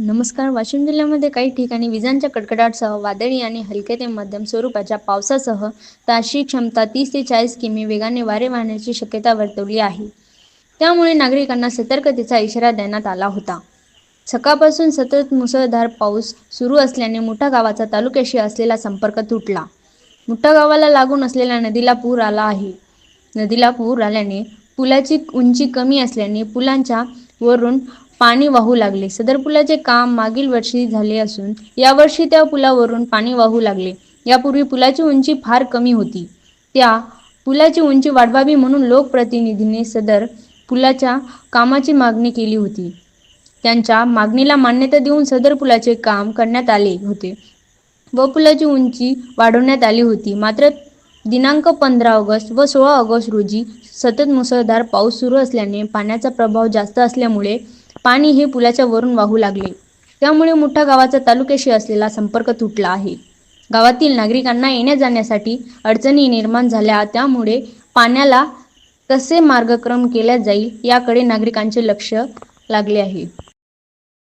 नमस्कार. वाशिम जिल्ह्यामध्ये काही ठिकाणी विजांच्या कडकडाटसह वादळी आणि हलके ते मध्यम स्वरूपाच्या पावसासह ताशी क्षमता तीस ते चाळीस किमी वेगाने वारे वाहण्याची शक्यता वर्तवली आहे. त्यामुळे नागरिकांना सतर्कतेचा इशारा देण्यात आला होता. सकाळपासून सतत मुसळधार पाऊस सुरू असल्याने मोठा गावाचा तालुक्याशी असलेला संपर्क तुटला. मोठा गावाला लागून असलेल्या नदीला पूर आला आहे. नदीला पूर आल्याने पुलाची उंची कमी असल्याने पुलांच्या वरून पाणी वाहू लागले. सदर पुलाचे काम मागील वर्षी झाले असून यावर्षी त्या पुलावरून पाणी वाहू लागले. यापूर्वी पुलाची उंची फार कमी होती. त्या पुलाची उंची वाढवावी म्हणून लोकप्रतिनिधींनी सदर पुलाच्या कामाची मागणी केली होती. त्यांच्या मागणीला मान्यता देऊन सदर पुलाचे काम करण्यात आले होते व पुलाची उंची वाढवण्यात आली होती. मात्र दिनांक पंधरा ऑगस्ट व सोळा ऑगस्ट रोजी सतत मुसळधार पाऊस सुरू असल्याने पाण्याचा प्रभाव जास्त असल्यामुळे पाणी हे पुलाच्या वरून वाहू लागले. त्यामुळे मोठा गावाचा तालुक्याशी असलेला संपर्क तुटला आहे. गावातील नागरिकांना येण्या जाण्यासाठी अडचणी निर्माण झाल्या त्यामुळे पाण्याला कसे मार्गक्रम केला जाईल याकडे नागरिकांचे लक्ष लागले आहे.